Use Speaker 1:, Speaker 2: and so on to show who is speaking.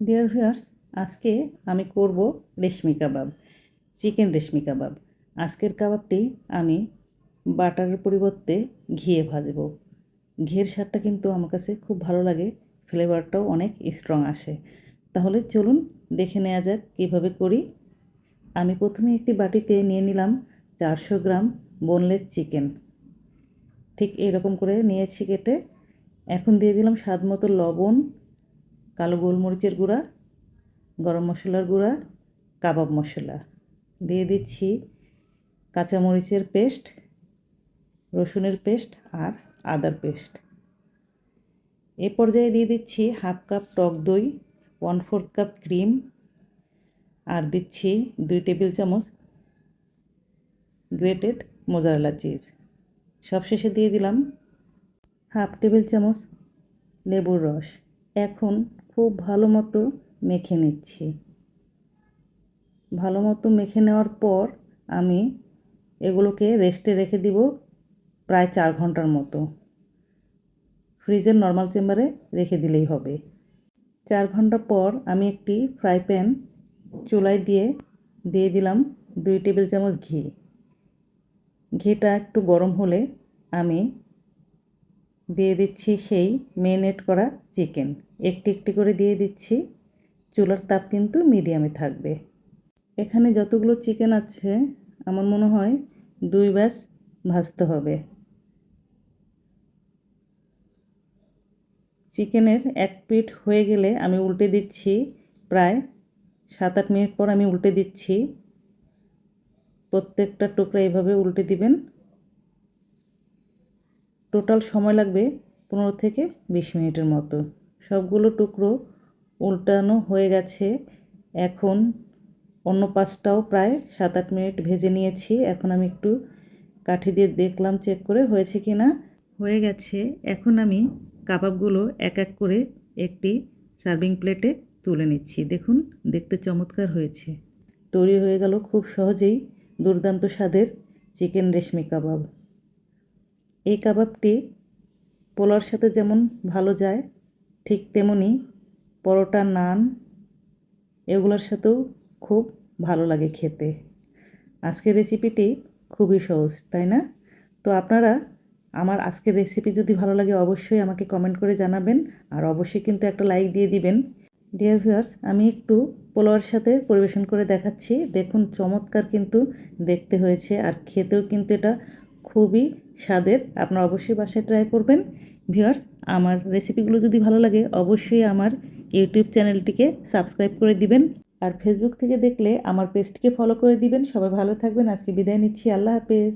Speaker 1: Dear viewers আজকে আমি করব রেশমি কাবাব, চিকেন রেশমি কাবাব। আজকের কাবাবটি আমি বাটারের পরিবর্তে ঘিয়ে ভাজবো। ঘিয়ের স্বাদটা কিন্তু আমার কাছে খুব ভালো লাগে, ফ্লেভারটাও অনেক স্ট্রং আসে। তাহলে চলুন দেখে নেওয়া যাক কীভাবে করি। আমি প্রথমে একটি বাটিতে নিয়ে নিলাম চারশো গ্রাম বোনলেস চিকেন ঠিক এরকম করে নিয়েছি কেটে। এখন দিয়ে দিলাম স্বাদ মতো লবণ কালো গোলমরিচের গুঁড়া, গরম মশলার গুঁড়া, কাবাব মশলা। দিয়ে দিচ্ছি কাঁচামরিচের পেস্ট, রসুনের পেস্ট আর আদার পেস্ট। এ পর্যায়ে দিয়ে দিচ্ছি হাফ কাপ টক দই, ওয়ান ফোর্থ কাপ ক্রিম আর দিচ্ছি দুই টেবিল চামচ গ্রেটেড মোজারেলা চিজ। সবশেষে দিয়ে দিলাম হাফ টেবিল চামচ লেবুর রস। এখন খুব ভালো মতো মেখে নিচ্ছি। ভালো মতো মেখে নেওয়ার পর আমি এগুলোকে রেস্টে রেখে দিব প্রায় চার ঘণ্টার মতো। ফ্রিজের নর্মাল চেম্বারে রেখে দিলেই হবে। চার ঘণ্টা পর আমি একটি ফ্রাই প্যান চুলায় দিয়ে দিয়ে দিলাম দুই টেবিল চামচ ঘি। ঘিটা একটু গরম হলে আমি দিয়ে দিচ্ছি সেই মেরিনেট করা চিকেন। একটি একটি করে দিয়ে দিচ্ছি। চুলার তাপ কিন্তু মিডিয়ামে থাকবে। এখানে যতগুলো চিকেন আছে, আমার মনে হয় দুই ব্যাস ভাজতে হবে। চিকেনের এক পিঠ হয়ে গেলে আমি উল্টে দিচ্ছি প্রায় সাত আট মিনিট পর আমি উল্টে দিচ্ছি। প্রত্যেকটা টুকরা এইভাবে উল্টে দিবেন। টোটাল সময় লাগবে পনেরো থেকে বিশ মিনিটের মতো। সবগুলো টুকরো উল্টানো হয়ে গেছে। এখন অন্য পাঁচটাও প্রায় সাত আট মিনিট ভেজে নিয়েছি। এখন আমি একটু কাঠি দিয়ে দেখলাম, চেক করে হয়েছে কি না। হয়ে গেছে। এখন আমি কাবাবগুলো এক এক করে একটি সার্ভিং প্লেটে তুলে নিচ্ছি। দেখুন, দেখতে চমৎকার হয়েছে। তৈরি হয়ে গেল খুব সহজেই দুর্দান্ত স্বাদের চিকেন রেশমি কাবাব। এই কাবাবটি পোলার সাথে যেমন ভালো যায়, ঠিক তেমনি পরোটা, নান এগুলোর সাথেও খুব ভালো লাগে খেতে। আজকের রেসিপিটি খুবই সহজ, তাই না? তো আপনারা আমার আজকের রেসিপি যদি ভালো লাগে অবশ্যই আমাকে কমেন্ট করে জানাবেন আর অবশ্যই কিন্তু একটা লাইক দিয়ে দিবেন। ডিয়ার ভিউয়ার্স আমি একটু পোলাওয়ার সাথে পরিবেশন করে দেখাচ্ছি। দেখুন, চমৎকার কিন্তু দেখতে হয়েছে আর খেতেও কিন্তু এটা খুবই স্বাদের আপনারা অবশ্যই বাসায় ট্রাই করবেন। ভিউয়ার্স, আমার রেসিপিগুলো যদি ভালো লাগে, অবশ্যই আমার ইউটিউব চ্যানেলটিকে সাবস্ক্রাইব করে দিবেন। আর ফেসবুক থেকে দেখলে আমার পেজটিকে ফলো করে দিবেন। সবাই ভালো থাকবেন। আজকে বিদায় নিচ্ছি। আল্লাহ হাফেজ।